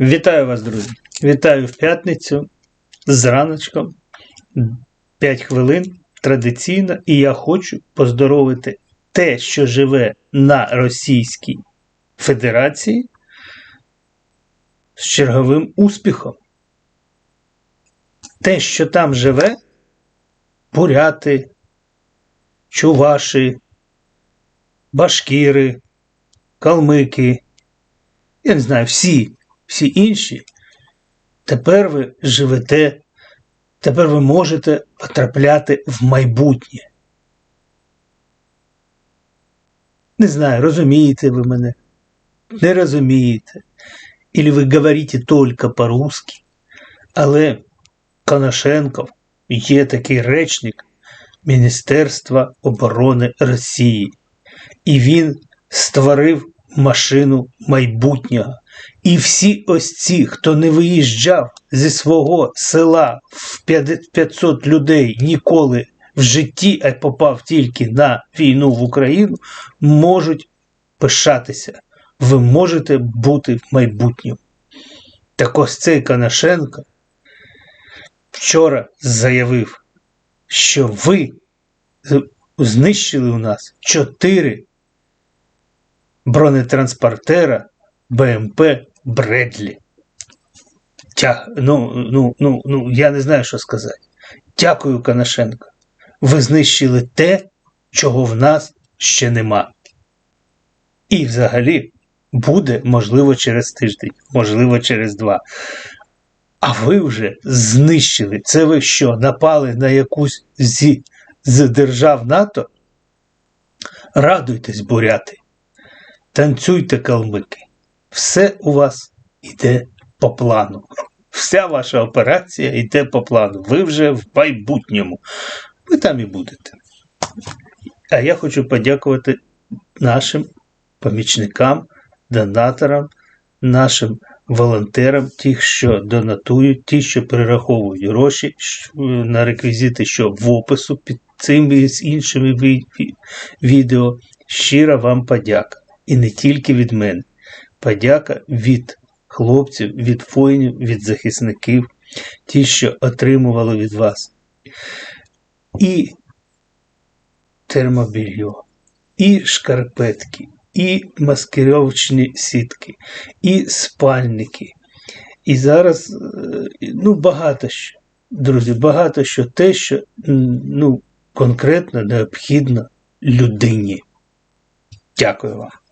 Вітаю вас, друзі! Вітаю в п'ятницю з раночком. 5 хвилин традиційно, і я хочу поздоровити те, що живе на Російській Федерації з черговим успіхом. Те, що там живе, буряти, чуваші, башкіри, калмики, я не знаю, всі всі інші, тепер ви живете, тепер ви можете потрапляти в майбутнє. Не знаю, розумієте ви мене, не розумієте, Или ви говорите тільки по-русски, але Коношенков є такий речник Міністерства оборони Росії, і він створив машину майбутнього. І всі ось ці, хто не виїжджав зі свого села в 500 людей ніколи в житті, а попав тільки на війну в Україну, можуть пишатися. Ви можете бути в майбутньому. Так ось цей Коношенко вчора заявив, що ви знищили у нас чотири бронетранспортера БМП Бредлі. Тя, ну, ну, ну, ну, я не знаю, що сказати. Дякую, Коношенко. Ви знищили те, чого в нас ще нема. І взагалі буде, можливо, через тиждень, можливо, через два. А ви вже знищили. Це ви що? Напали на якусь зі, з держав НАТО? Радуйтесь, буряти. Танцюйте, калмики. Все у вас йде по плану. Вся ваша операція йде по плану. Ви вже в майбутньому. Ви там і будете. А я хочу подякувати нашим помічникам, донаторам, нашим волонтерам, ті, що донатують, ті, що перераховують гроші на реквізити, що в опису під цим і з іншими відео. Щира вам подяка. І не тільки від мене. Подяка від хлопців, від воїнів, від захисників, ті, що отримували від вас. І термобільйо, і шкарпетки, і маскировочні сітки, і спальники. І зараз ну, багато що, друзі, багато що те, що ну, конкретно необхідно людині. Дякую вам.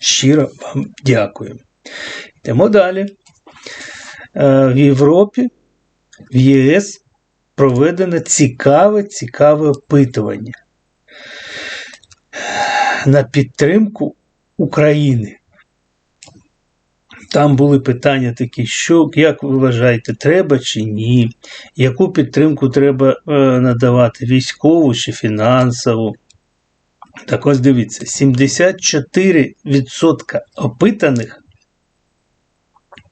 Щиро вам дякую. Йдемо далі. Е, в Європі, в ЄС проведено цікаве, цікаве опитування на підтримку України. Там були питання такі, що, як ви вважаєте, треба чи ні, яку підтримку треба е, надавати, військову чи фінансову. Так ось дивіться, 74% опитаних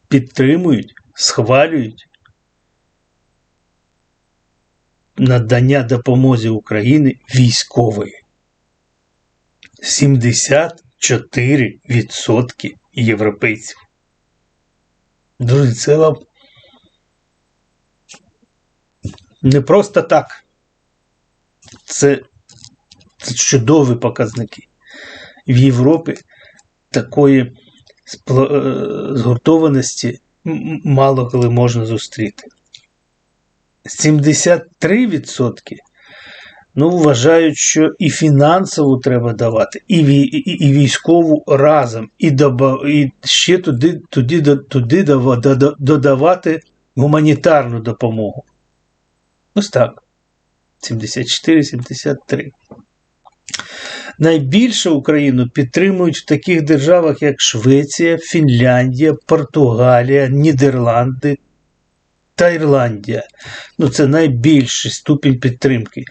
підтримують, схвалюють надання допомоги Україні військової. 74% європейців. Друзі, це вам не просто так. Це це чудові показники. В Європі такої е, згуртованості мало коли можна зустріти. 73% ну, вважають, що і фінансову треба давати, і і, і військову разом, і доба, і ще туди туди, туди додавати гуманітарну допомогу. Ось так. 74-73. Найбільше Україну підтримують в таких державах, як Швеція, Фінляндія, Португалія, Нідерланди та Ірландія. Ну, Це найбільший ступінь підтримки.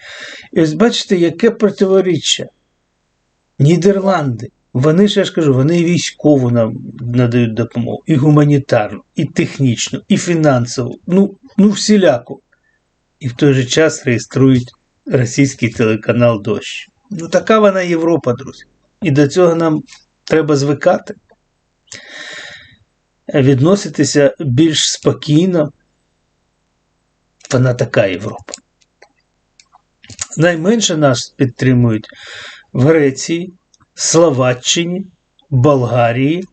І ось бачите, яке противоріччя. Нідерланди. Вони ж я ж кажу, вони військову нам надають допомогу, і гуманітарну, і технічну, і фінансову, ну, ну всіляку. І в той же час реєструють російський телеканал Дощ. Ну, така вона Європа, друзі. І до цього нам треба звикати. відноситися більш спокійно. Вона така Європа. Найменше нас підтримують в Греції, Словаччині, Болгарії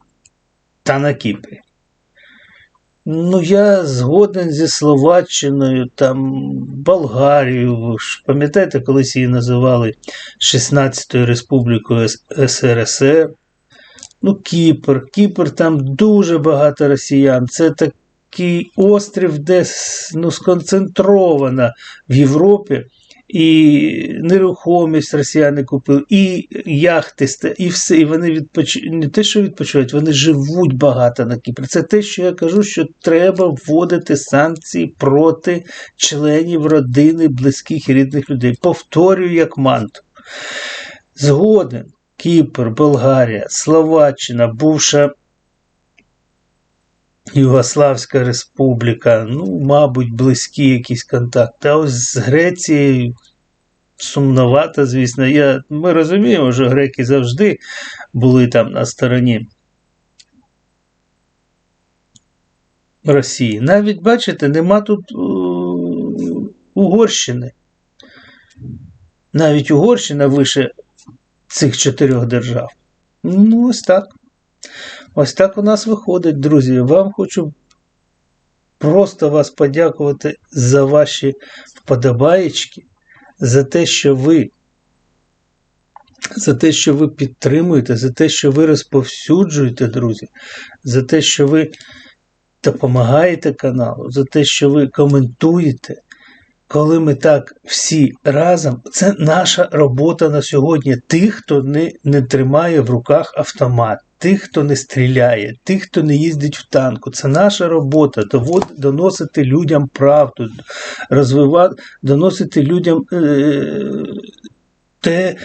та на Кіпрі. Ну, я згоден зі Словаччиною, там Болгарією. Пам'ятаєте, колись її називали 16-ю Республікою СРСР. Ну, Кіпр. Кіпр там дуже багато росіян. Це такий острів, де ну, сконцентрована в Європі. І нерухомість росіяни купили, і яхти, і все. І вони відпочивають. Не те, що відпочивають, вони живуть багато на Кіпрі. Це те, що я кажу, що треба вводити санкції проти членів родини, близьких і рідних людей. Повторюю, як манту. Згоден. Кіпр, Болгарія, Словаччина, бувша Югославська Республіка, ну, мабуть, близькі якісь контакти. А ось з Грецією сумновато, звісно. Я, Ми розуміємо, що греки завжди були там на стороні Росії. Навіть, бачите, нема тут Угорщини. Навіть Угорщина вище цих чотирьох держав. Ну, ось так. Ось так у нас виходить, друзі. Вам хочу просто вас подякувати за ваші вподобаєчки, за те, що ви. За те, що ви підтримуєте, за те, що ви розповсюджуєте, друзі, за те, що ви допомагаєте каналу, за те, що ви коментуєте, коли ми так всі разом, це наша робота на сьогодні. Тих, хто не, не тримає в руках автомат, тих, хто не стріляє, тих, хто не їздить в танку. Це наша робота довод, доносити людям правду, розвивати, доносити людям е, те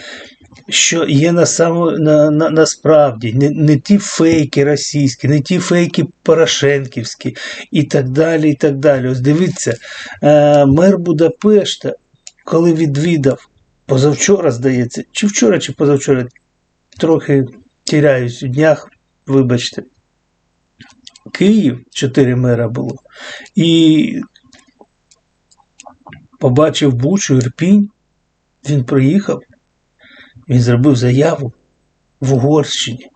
що є на само, на, на, насправді не, не ті фейки російські, не ті фейки Порошенківські і так далі. і так далі. Ось дивіться, е, мер Будапешта, коли відвідав позавчора, здається, чи вчора, чи позавчора, трохи тіряюсь у днях, вибачте. Київ, чотири мера було, і побачив Бучу, Ірпінь, він приїхав. Він зробив заяву в Угорщині.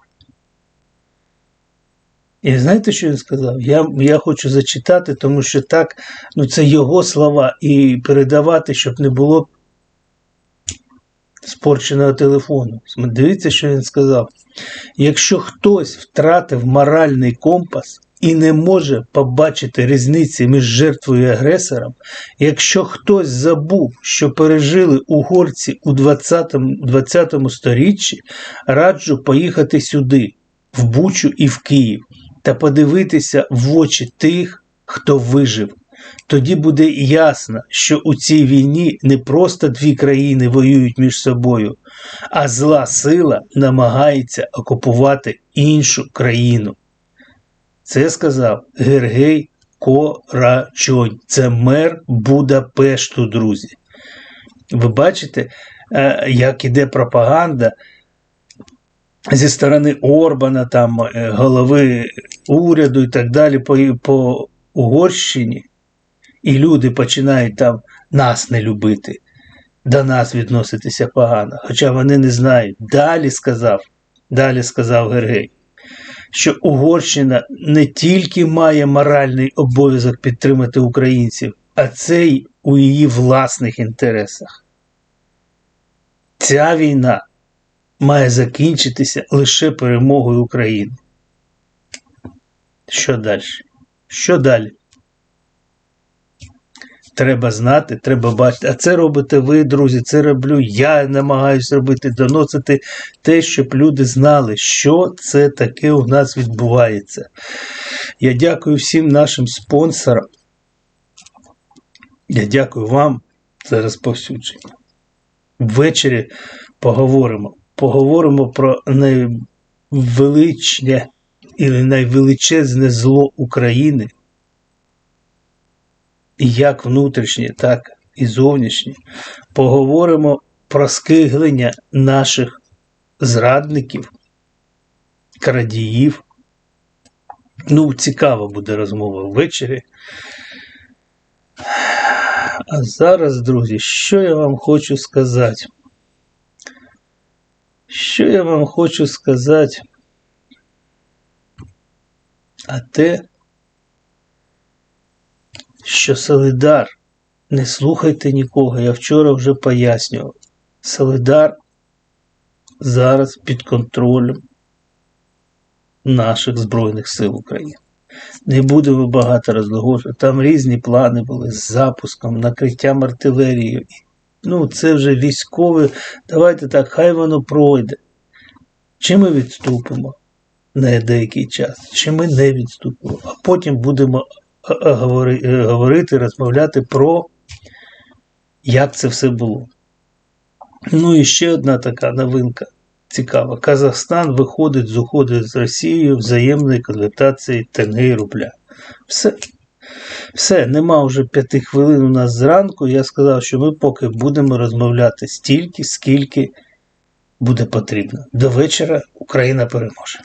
І знаєте, що він сказав? Я я хочу зачитати, тому що так, ну це його слова, і передавати, щоб не було спорченого телефону. Дивіться, що він сказав. Якщо хтось втратив моральний компас, і не може побачити різниці між жертвою і агресором, якщо хтось забув, що пережили угорці у 20 20 сторіччі, раджу поїхати сюди, в Бучу і в Київ, та подивитися в очі тих, хто вижив. Тоді буде ясно, що у цій війні не просто дві країни воюють між собою, а зла сила намагається окупувати іншу країну. Це сказав Гергей Корачонь. Це мер Будапешту, друзі. Ви бачите, е, як іде пропаганда зі сторони Орбана, там, е, голови уряду і так далі по, по Угорщині, і люди починають там нас не любити, до нас відноситися погано. Хоча вони не знають. Далі сказав, далі сказав Гергей що Угорщина не тільки має моральний обов'язок підтримати українців, а це й у її власних інтересах. Ця війна має закінчитися лише перемогою України. Що далі? Що далі? Треба знати, треба бачити. А це робите ви, друзі, це роблю. Я намагаюся робити, доносити те, щоб люди знали, що це таке у нас відбувається. Я дякую всім нашим спонсорам. Я дякую вам за розповсюдження. Ввечері поговоримо. Поговоримо про найвеличне і найвеличезне зло України як внутрішні, так і зовнішні, поговоримо про скиглення наших зрадників, крадіїв, Ну, цікава буде розмова ввечері. А зараз, друзі, що я вам хочу сказати? Що я вам хочу сказати? А те, що Солидар, не слухайте нікого, я вчора вже пояснював. Солидар зараз під контролем наших Збройних сил України. Не будемо багато розлагоджувати. Там різні плани були з запуском, накриттям артилерією. Ну, це вже військове. Давайте так, хай воно пройде. Чи ми відступимо на деякий час, чи ми не відступимо, а потім будемо а, говори- е, говорити, розмовляти про як це все було. Ну і ще одна така новинка цікава. Казахстан виходить з уходу з Росією взаємної конвертації тенге і рубля. Все. Все, нема вже п'яти хвилин у нас зранку. Я сказав, що ми поки будемо розмовляти стільки, скільки буде потрібно. До вечора Україна переможе.